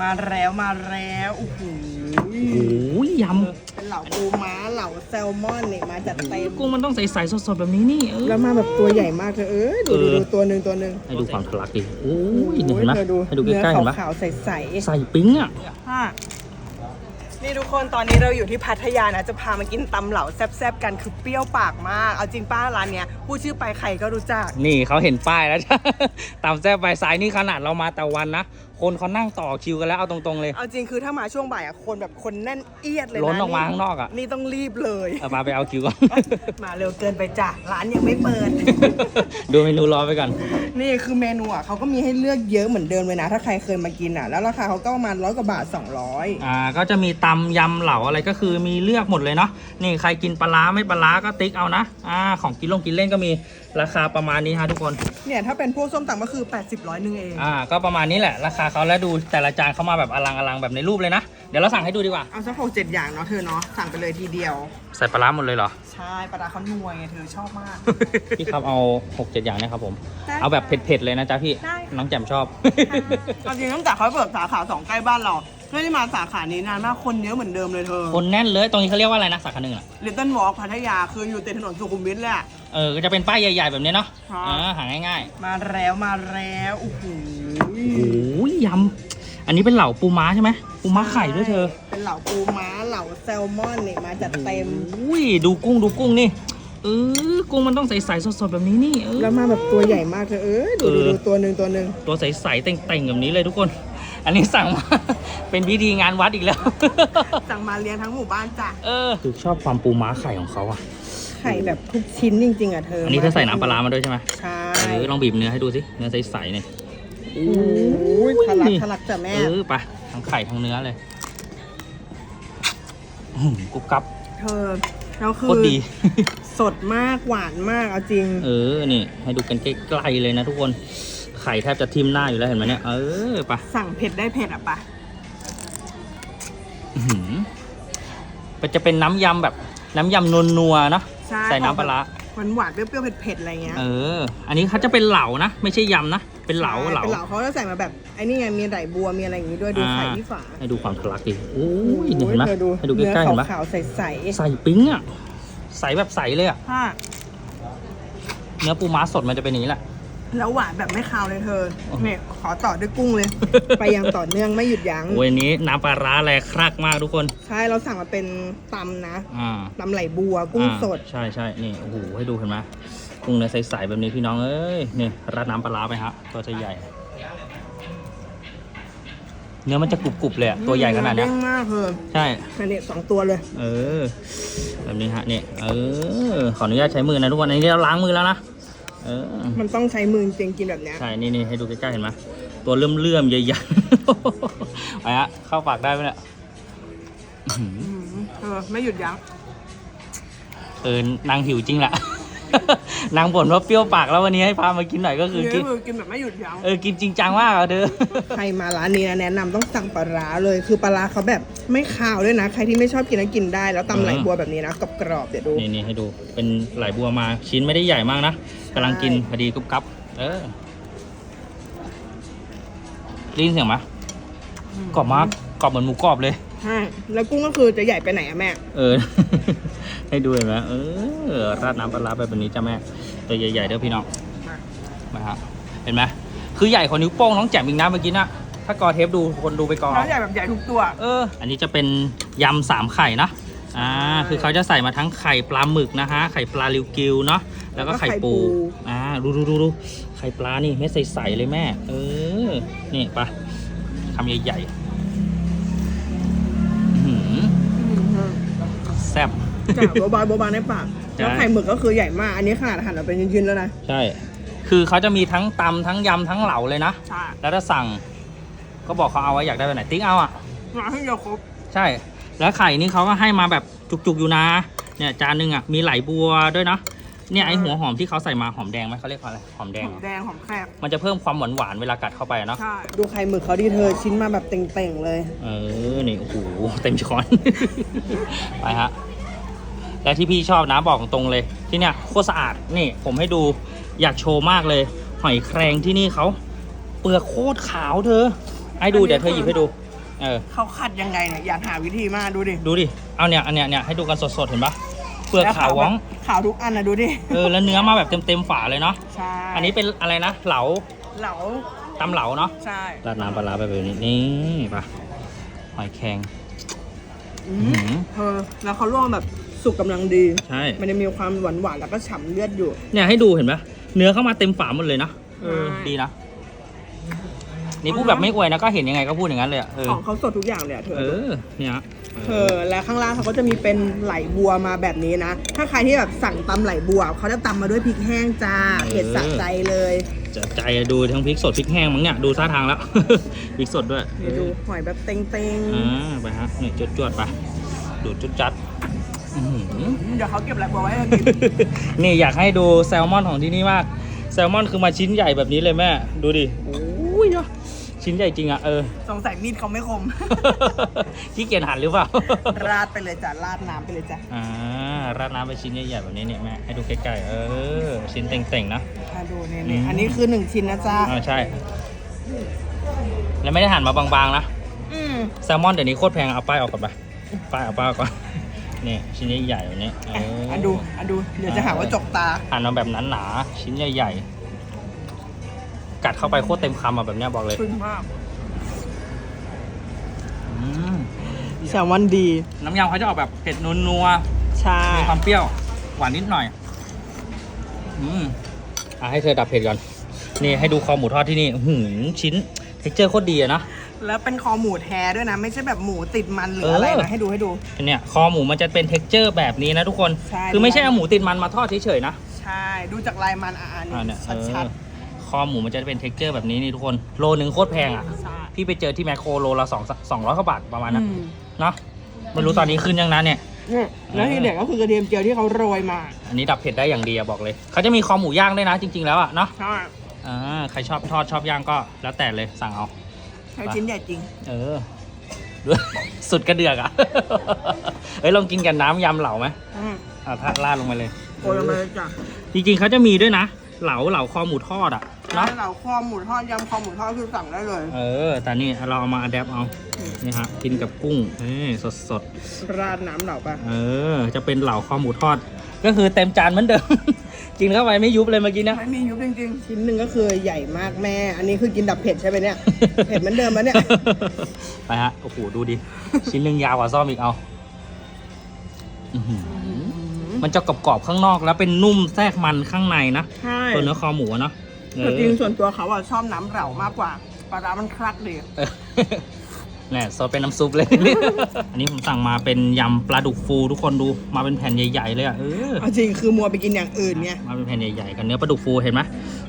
มาแล้วมาแล้วโอ้โหโอ้ยยเป็นเหล่าปูม้าเหล่าแซลมอนเนี่ยมาจัดเต็มำกุ้งมันต้องใสๆสดๆแบบนี้นี่เออ แล้วมาแบบตัวใหญ่มากเธอเอ้ยดูดูเออ ดูตัวหนึ่งตัวหนึ่งให้ดูความทะลักดิโอ้ยโอ้เห็นไหมเธอดูให้ดูใกล้ๆเห็นปะขาวๆใสใส่ปิ้งอะ ๆค่ะนี่ทุกคนตอนนี้เราอยู่ที่พัทยานะจะพามากินตำเหล่าแซ่บๆกันคือเปรี้ยวปากมาก เอาจริงป้าร้านเนี้ยพูดชื่อไปใครก็รู้จัก นี่เขาเห็นป้ายแล้วตามแซ่บใบซ้ายนี่ขนาดเรามาแต่วันนะ คนเขานั่งต่อคิวกันแล้วเอาตรงๆเลย เอาจริงคือถ้ามาช่วงบ่ายอะคนแบบคนแน่นเอียดเลยนะล้นออกมาข้างนอกอะนี่ต้องรีบเลยเอามาไปเอาคิวก่อน มาเร็วเกินไปจ้ะร้านยังไม่เปิด ดูเมนูรอไปก่อน นี่คือเมนูอะเขาก็มีให้เลือกเยอะเหมือนเดิมเลยนะ ถ้าใครเคยมากินอะ แล้วราคาเขาก็ประมาณร้อยกว่าบาท 200 อ่าก็จะมีตำยำเหลาอะไรก็คือมีเลือกหมดเลยเนาะนี่ใครกินปลาร้าไม่ปลาร้าก็ติ๊กเอานะอ่าของกินลงกินเล่นก็มีราคาประมาณนี้ฮะทุกคน เนี่ยถ้าเป็นพวกส้มตำก็คือ 80ร้อยหนึ่งเอง อ่า ก็ประมาณนี้แหละ ราคาเขาแล้วดูแต่ละจานเขามาแบบอลังอลังแบบในรูปเลยนะ เดี๋ยวเราสั่งให้ดูดีกว่า เอาสักหกเจ็ดอย่างเนาะเธอเนาะสั่งไปเลยทีเดียว ใส่ปลาร้าหมดเลยเหรอ ใช่ปลาดาเขาหน่วยไงเธอชอบมาก พี่ครับเอาหกเจ็ดอย่างนะครับผม ได้เอาแบบเผ็ดๆเลยนะจ๊ะพี่ ได้ค่ะ น้องแจ่มชอบ เอาจริงตั้งแต่เขาเปิดสาขาสองใกล้บ้านเราไม่ได้มาสาขานี้นานมากคนเยอะเหมือนเดิมเลยเธอคนแน่นเลย ตรงนี้เขาเรียกว่าอะไรนะสาขาหนึ่งอะลิตเติ้ลวอล์กพัทยาคืออยู่ติดถนนสุขุมวิทเลยอะ เออก็จะเป็นป้ายใหญ่ ๆ แบบนี้เนาะครับ อ่าหาง่ายมาแล้วมาแล้วโอ้โหๆโอ้ยยำอันนี้เป็นเหล่าปูม้าใช่ไหมปูม้าไข่ด้วยเธอเป็นเหล่าปูม้าเหล่าแซลมอนเนี่ยมาจัดเต็ม อุ้ยดูกุ้งดูกุ้งนี่เออกุ้งมันต้องใสๆสดๆแบบนี้นี่เออ แล้วมาแบบตัวใหญ่มากเธอเอ้ยดูดูเออ ดูตัวหนึ่งตัวหนึ่งตัวใสๆเต่งๆแบบนี้เลยทุกคน อันนี้สั่งมา เป็นพิธีงานวัดอีกแล้ว สั่งมาเลี้ยงทั้งหมู่บ้านจ้ะ เออคือชอบความปูม้าไข่ของเขาอะ ไข่แบบทุกชิ้นจริง ๆ อะเธออัอันนี้เธอใส่น้ำปลาร้ามาด้วยใช่ไหมใช่เออลองบีบเนื้อให้ดูสิ เนื้อใสๆเนี่ยโอ้ยทะลักทะลักจ้ะแม่เออไปทั้งไข่ทั้งเนื้อเลยอื้อหือกรุบกรับเธอแล้วคืโคอตรดี สดมากหวานมากเอาจริง เออ นี่ ให้ดูกันใกล้ๆเลยนะทุกคน ไข่แทบจะทิ่มหน้าอยู่แล้วเห็นไหมเนี่ย เออไปสั่งเผ็ดได้เผ็ดอะปะอื้อหือมันจะเป็นน้ำยำแบบน้ำยำนัวๆเนาะ ใช่ใส่น้ำปลาร้า หวานหวานๆเปรี้ยวๆเผ็ดๆอะไรเงี้ยเออ อันนี้เขาจะเป็นเหลานะ ไม่ใช่ยำนะ เป็นเหลาใช่เหลา เป็นเหลาเขาจะใส่มาแบบไอ้นี่ไงมีไหลบัวมีอะไรอย่างงี้ด้วยดูไข่ที่ฝาให้ดูความทะลักดิโอ้ยนี่เห็นไหมโอ้ยธอให้ดูใกล้ๆเห็นไหมนื้อขาวๆใสใส่ปิ้งอะ ใสแบบใสเลยอะ ๆค่ะเนื้อปูม้าสดมันจะเป็นอย่างนี้แหละ แล้วหวานแบบไม่คาวเลยเธอโอ้โหเนี่ยขอต่อด้วยกุ้งเลย ไปยังต่อเนื่องไม่หยุดยั้งโอ้ยอันนี้น้ำปลาร้าแรงครักมากทุกคน ใช่เราสั่งมาเป็นตำนะอ่าตำไหลบัวกุ้งสดอ่าใช่ใช่นี่โอ้โหให้ดูเห็นไหมกุ้งเนื้อใสๆแบบนี้พี่น้องเอ้ยนี่ราดน้ำปลาร้าไปฮะตัวจะใหญ่ เนื้อมันจะกรุบๆเลยอะตัวใหญ่ขนาดเนี้ยเด้งมากเธอใช่อันนี้สองตัวเลย เออ แบบนี้ฮะนี่เออขออนุญาตใช้มือนะทุกคนอันนี้เราล้างมือแล้วนะ เออมันต้องใช้มือจริงๆกินแบบเนี้ยใช่นี่นี่ให้ดูใกล้ๆเห็นไหมตัวเลื่อมๆใหญ่ๆไปฮะเข้าปากได้ไหมเนี่ยอื้อหืออืมเออไม่หยุดยั้งเออนางหิวจริงแหละ นางบ่นว่าเปรี้ยวปากแล้ววันนี้ให้พามากินหน่อยก็คือเนื้กิอนมือกินแบบไม่หยุดยั้งเออกินจริงจังมากอะเธอ ใครมาร้านนี้นะแนะนำต้องสั่งปลาร้าเลย คือปลาร้าเขาแบบไม่คาวด้วยนะ ใครที่ไม่ชอบกินก็กินได้ แล้วตำไหลบัวแบบนี้นะกรอบๆเดี๋ยวดู นี่นี่ให้ดูเป็นไหลบัวมาชิ้นไม่ได้ใหญ่มากนะกำลังกินพอดีกรุบกรับเออได้ยินเสียงไหมกรอบมากกรอบเหมือนหมูกรอบเลย ใช่ แล้วกุ้งก็คือจะใหญ่ไปไหนอะแม่ เออ ให้ดูเห็นไหมเออ ราดน้ำปลาร้าไปแบบนี้จ้าแม่ ตัวใหญ่ๆเด้อพี่น้องมาฮะเห็นไหมคือใหญ่กว่านิ้วโป้งน้องแจ่มอีกนะเมื่อกี้นะถ้ากอเทปดูคนดูไปกอแล้วใหญ่แบบใหญ่ทุกตัว เออ อันนี้จะเป็นยำสามไข่นะอ่าคือเขาจะใส่มาทั้งไข่ปลาหมึกนะฮะ ไข่ปลาลิวกิวเนาะแล้วก็ไข่ปูอ่าดูดูดูดูไข่ปลานี่เม็ดใสๆเลยแม่ เออ นี่ไปะคำใหญ่ๆอื้อหือแซ่บ จ้าโบบาโบบาในปากใช่แล้วไข่หมึกก็คือใหญ่มาก อันนี้ขนาดหั่นออกเป็นชิ้นๆแล้วนะ ใช่ คือเขาจะมีทั้งตำทั้งยำทั้งเหลาเลยนะ ใช่ แล้วถ้าสั่ง ก็บอกเขาเอาไว้อยากได้แบบไหน ติ๊กเอาอะมาให้เดียวครบ ใช่ แล้วไข่นี่เขาก็ให้มาแบบจุกๆอยู่นะ เนี่ยจานหนึ่งอะ มีไหลบัวด้วยนะ เนี่ยไอหัวหอมที่เขาใส่มาหอมแดงไหมเขาเรียกว่าอะไร หอมแดง หอมเหรอแดงหอมแคบมันจะเพิ่มความหวานหวานๆเวลากัดเข้าไปอะเนาะ ใช่ ดูไข่หมึกเขาดีเธอชิ้นมาแบบเต่งๆเลย เออ นี่โอ้โห เต็มช้อน ไปฮะ และที่พี่ชอบนะบอกตรงๆเลย ที่เนี่ยโคตรสะอาดนี่ผมให้ดูอยากโชว์มากเลย หอยแครงที่นี่เขาเปลือกโคตรขาวเธอ ให้ดูเดี๋ยวเธอหยิบให้ดู เออเขาขัดยังไงเนี่ยอยากหาวิธีมากดูดิ ดูดิ เอาเนี่ยอันเนี้ยเนี่ยให้ดูกันสดๆเห็นปะเปลือกขาวว้องขาวทุกอันนะดูดิ เออแล้วเนื้อมาแบบเต็มๆฝาเลยเนาะ ใช่ อันนี้เป็นอะไรนะเหลา เหลาตำเหลาเนาะ ใช่ ราดน้ำปลาร้าไปแบบนี้นี่ปะหอยแครงอือื้อมหือเธอแล้วเขาลวกแบบ สุกกำลังดี ใช่ มันจะมีความหวานหวานๆแล้วก็ฉ่ำเลือดอยู่ เนี่ยให้ดูเห็นปะเนื้อเข้ามาเต็มฝาหมดเลยนะเออใช่ ดีนะนี่พูดแบบไม่อวยนะก็เห็นยังไงก็พูดอย่างนั้นเลยอะเออของเขาสดทุกอย่างเลยอะเธอ เออเนี่ยเธอและข้างล่างเขาก็จะมีเป็นไหลบัวมาแบบนี้นะ ถ้าใครที่แบบสั่งตำไหลบัวเขาจะตำมาด้วยพริกแห้งจ้าเผ็ดสะใจเลยจะใจอะดูทั้งพริกสดพริกแห้งมั้งเนี่ยดูท่าทางแล้ว พริกสดด้วยนี่ดูหอยแบบเต็งอ่าไปฮะเนี่ยจวดจวดๆไปดูดจุดจัด อื้อหือๆเดี๋ยวเขาเก็บไหลบัวไว้ให้เรากิน นี่อยากให้ดูแซลมอนของที่นี่มาก แซลมอนคือมาชิ้นใหญ่แบบนี้เลยแม่ ดูดิโอ้ยเนอะชิ้นใหญ่จริงอะเออ สงสัยมีดเขาไม่คม ขี้เกียจหั่นหรือเปล่า ราดไปเลยจ้ะ ราดน้ำไปเลยจ้ะอ่าราดน้ำไปชิ้นใหญ่ๆแบบนี้เนี่ยแม่ให้ดูใกล้ๆเออ ชิ้นเต่งๆนะ อะดูนี่อืนี่ม อันนี้คือหนึ่งชิ้นนะจ๊ะอ่าใช่ แล้วไม่ได้หั่นมาบางๆนะ อืมแซลมอนเดี๋ยวนี้โคตรแพงเอาป้ายออกก่อนไปป้ายเอาป้ายออกก่อน นี่ชิ้นใหญ่ๆแบบนี้เออะออะดูอะดูเดี๋ยวจะหาว่าจกตา หั่นมาแบบนั้นหนาๆชิ้นใหญ่ๆ กัดเข้าไปโคตรเต็มคำอะแบบเนี้ยบอกเลยขึ้นมากอืมแซลมอนดี น้ำยำเขาจะออกแบบเผ็ดนัวใช่ ๆมีความเปรี้ยว หวานนิดหน่อย อืมอะให้เธอดับเผ็ดก่อน นี่ให้ดูคอหมูทอดที่นี่อื้อหือชิ้น เท็กเจอร์โคตรดีอะนะ แล้วเป็นคอหมูแท้ด้วยนะ ไม่ใช่แบบหมูติดมันหรือเออออะไรนะ ให้ดูให้ดูอันเนี่ยคอหมูมันจะเป็นเท็กเจอร์แบบนี้นะทุกคน ใช่ คือไม่ใช่เอาหมูติดมันมาทอดเฉยๆนะใช่ ดูจากลายมันอะอันอ่านี้เนี่ยเอชัดอคอหมูมันจะเป็นเท็กเจอร์แบบนี้นี่ทุกคน โลนึงโคตรแพงอะ ๆใช่พี่ไปเจอที่แมคโครโลละสองสองร้อยกว่าบาทประมาณนั้นอืมเนาะไม่รู้ตอนนี้ขึ้นยังนะเนี่ย เนี่ยแล้วที่เด็ดก็คือกระเทียมเจียวที่เขาโรยมาอันนี้ดับเผ็ดได้อย่างดีอะบอกเลย เขาจะมีคอหมูย่างด้วยนะจริง ๆ แล้วอะเนาะ ใช่ อ่า ใครชอบทอดชอบย่างก็แล้วแต่เลยสั่งเอาใช้ชิ้นใหญ่จริง เออด้วยสุดกระเดือกอะเฮ้ยลองกินกับน้ำยำเหล่าไหมอืมอ่าถ้าราดลงไปเลยโรยลงไปเลยจ้ะจริงๆเขาจะมีด้วยนะ เหลาเหลาคอหมูทอดอะแล้วเนาะเราคอหมูทอดยำคอหมูทอดคือสั่งได้เลย เออ แต่นี่เราเอามาอัดแอปเอาอืมนี่ฮะกินกับกุ้งสดสดราดน้ำเหล่าปะๆเออ จะเป็นเหลาคอหมูทอด ก็คือเต็มจานเหมือนเดิม กินเข้าไปไม่ยุบเลยเมื่อกี้นะ ไม่มียุบจริงๆชิ้นหนึ่งก็คือใหญ่มากแม่ อันนี้คือกินดับเผ็ดใช่ไหมเนี่ย เผ็ดเหมือนเดิมแล้วเนี่ย ไปฮะ โอ้โห ดูดิ ชิ้นหนึ่งยาวกว่าซ่อมอีกเอาอื้อหือมันจะกรอบๆข้างนอกแล้วเป็นนุ่มแทรกมันข้างในนะใช่ตัวเนื้อคอหมูอะเนาะเอแต่อ จริงส่วนตัวเขาอะชอบน้ำเหล่ามากกว่าปลาร้ามันคลักดี เออ เนี่ยซดเป็นน้ำซุปเลย อันนี้ผมสั่งมาเป็นยำปลาดุกฟูทุกคนดูมาเป็นแผ่นใหญ่ๆเลยอะเออเอาจริงคือมัวไปกินอย่างอื่นไงมาเป็นแผ่นใหญ่ๆกับเนื้อปลาดุกฟูเห็นไหม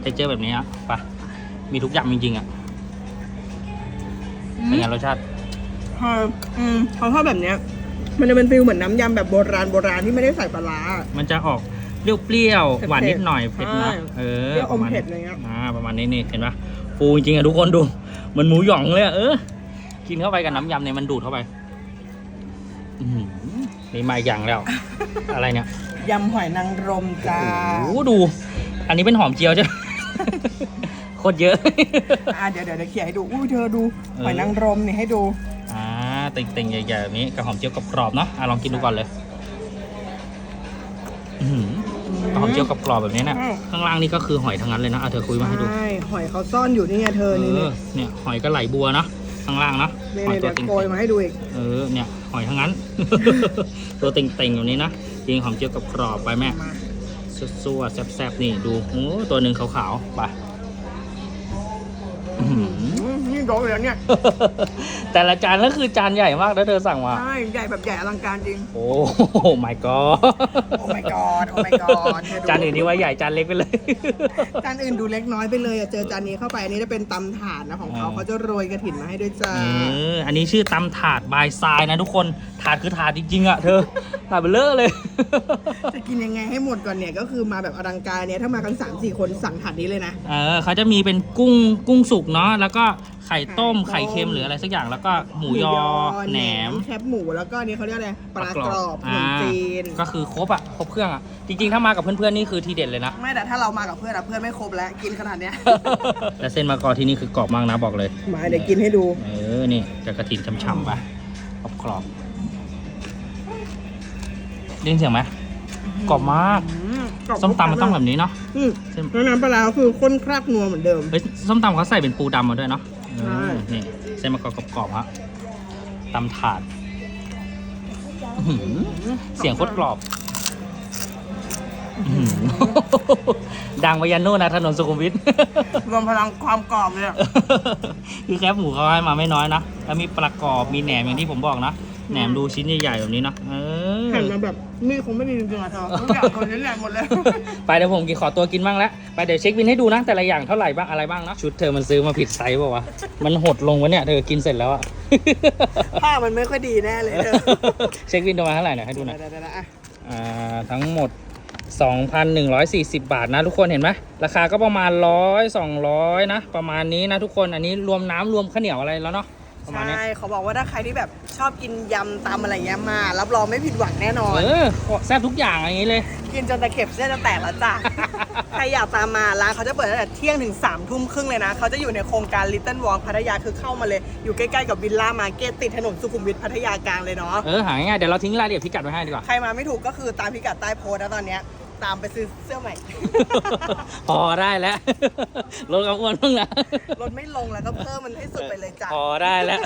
เทคเจอร์แบบนี้อะไปมีทุกอย่างจริงๆอะเป็นไงรสชาติเอออืมเขาชอบแบบเนี้ย มันจะเป็นฟิลเหมือนน้ำยำแบบโบราณโบราณที่ไม่ได้ใส่ปลาร้า มันจะออกเปรี้ยวๆหวานนิดหน่อยเผ็เผ็ดดๆนะใช่เออเปรี้ยวอมประมาณเผ็ดอะไรเงี้ย อ่าประมาณนี้นี่เห็นปะฟูจริงๆอะทุกคนดูมันหมูหยองเลยอะเออ กินเข้าไปกับน้ำยำเนี่ยมันดูดเข้าไปอื้อหือนี่มาอีกอย่างแล้ว อะไรเนี่ยยำหอยนางรมจ้าโอ้โหดู อันนี้เป็นหอมเจียวใช่ไหม โคตรเยอะ อ่าเดี๋ยวเดี๋ยวเดี๋ยวเขี่ยให้ดูอุ้ยเธอดูเออหอยนางรมนี่ให้ดู อ่าติ่งๆใหญ่ๆแบบนี้กับหอมเจียวกรอบๆเนาะอะลองกินดูก่อนเลยอื้อหือหอมเจียวกรอบๆแบบนี้เนี่ยอืมข้างล่างนี่ก็คือหอยทั้งนั้นเลยนะอะเธอคุยมาให้ดูใช่หอยเขาซ่อนอยู่นี่ไงเธอนี่เอนี่อเนี่ยหอยก็ไหลบัวเนาะ ข้างล่างเนาะนี่หอยนี่ตัเดี๋วยวติ่งโกยมาให้ดูอีก ๆเออเนี่ยหอยทั้งนั้น ตัวติ่งๆแบบนี้นะกินหอมเจียวกรอบๆไปแม่มาซัวๆแซ่บๆนี่ดูโอ้ตัวหนึ่งขาวๆไปอื้อหือ อืมนี่โดนแล้วเนี่ย แต่ละจานก็คือจานใหญ่มากแล้วเธอสั่งมา ใช่ใหญ่แบบใหญ่อลังการจริง โอ้ my god โอ้ my god โอ้ my god เธดูจานอื่นนี่ว่าใหญ่จานเล็กไปเลย จานอื่นดูเล็กน้อยไปเลยอะเจอจานนี้เข้าไปอันนี้จะเป็นตำถาดนะของเขาอ่าเขาจะโรยกระถิ่นมาให้ด้วยจ้า เออ อันนี้ชื่อตำถาดบายทรายนะทุกคน ถาดคือถาดจริงๆอะเธอ ถาดเบลเลอร์เลย จะกินยังไงให้หมดก่อนเนี่ยก็คือมาแบบอลังการเนี่ยถ้ามากัน3 4คนสั่งถาดนี้เลยนะ เออเขาจะมีเป็นกุ้งกุ้งสุกเนาะแล้วก็ ไข่ต้มไข่ไข่ต้มเค็มหรืออะไรสักอย่างแล้วก็หมูยอแหนม แคบหมูแล้วก็อันนี่เขาเรียกอะไรปลากรอบขนมอ่าจีนก็คือครบอะครบเครื่องอะจริงๆ ถ้ามากับเพื่อนๆนี่คือทีเด็ดเลยนะไม่แต่ถ้าเรามากับเพื่อนอะเพื่อนไม่ครบแล้วกินขนาดเนี้ยและเส้นมะกอที่นี่คือกรอบมากนะบอกเลยมาเดี๋ยวกินให้ดูเออนี่จะกระถิ่นฉ่ำๆไปกรอบๆได้ยินเสียงไหมกรอบมากอืมกรอบส้มตำมันต้องแบบนี้เนาะอืมเส้นแล้วน้ำปลาร้าก็คือข้นครักนัวเหมือนเดิมเฮ้ยส้มตำเขาใส่เป็นปูดำมาด้วยเนาะ ใช่เออนี่เส้นมะกอกกรอบๆฮะตำถาดอื้อหือเสียงโคตรกรอบอื้อหือดังไปยันโน่นนะถนนสุขุมวิท รวมพลังความกรอบเลยอะ คือแคบหมูเขาให้มาไม่น้อยนะ แล้วมีปลากรอบ มีแหนมอย่างที่ผมบอกนะ แหนมดูชิ้นใหญ่ๆแบบนี้เนาะเออหั่นมาแบบมีดคงไม่มีจริงๆอะเธอทุกอย่างคนนี้แหละหมดเลย ไปเดี๋ยวผมกินขอตัวกินบ้างแล้วไปเดี๋ยวเช็คบินให้ดูนะแต่ละอย่างเท่าไหร่บ้างอะไรบ้างเนาะชุดเธอมันซื้อมาผิดไซส์เปล่าวะมันหดลงวะเนี่ยเธอกินเสร็จแล้วอะ ผ้ามันไม่ค่อยดีแน่เลยเธอเช็คบินประมาณเท่าไหร่หน่อยให้ดูหน่อยเดี๋ยวๆๆอะอ่าทั้งหมด 2,140 บาทนะทุกคนเห็นไหมราคาก็ประมาณ 100 200 นะ ประมาณนี้นะทุกคนอันนี้รวมน้ำรวมข้าวเหนียวอะไรแล้วเนาะ ประมาณใช่นี้เขาบอกว่าถ้าใครที่แบบชอบกินยำตำอะไรเงี้ยมา รับรองไม่ผิดหวังแน่นอน เออแซ่บทุกอย่างอย่างนี้เลย กินจนตะเข็บเส้นจะแตกแล้วจ้ะ ใครอยากตามมาร้านเขาจะเปิดตั้งแต่เที่ยงถึง3ามทุ่มครึ่งเลยนะ เขาจะอยู่ในโครงการ Little Walk พัทยาคือเข้ามาเลย อยู่ใกล้ๆกับวิลล่ามาร์เก็ตติดถนนสุขุมวิทพัทยากลางเลยเนาะ เออหาง่ายๆเดี๋ยวเราทิ้งรายละเอียดพิกัดไว้ให้ดีกว่า ใครมาไม่ถูกก็คือตามพิกัดใต้โพสต์นะตอนเนี้ย ตามไปซื้อเสื้อใหม่ พอได้แล้วลดความอ้วนบ้างนะ ลดไม่ลงแล้วก็เพิ่มมันให้สุดไปเลยจ้ะ พอได้แล้ว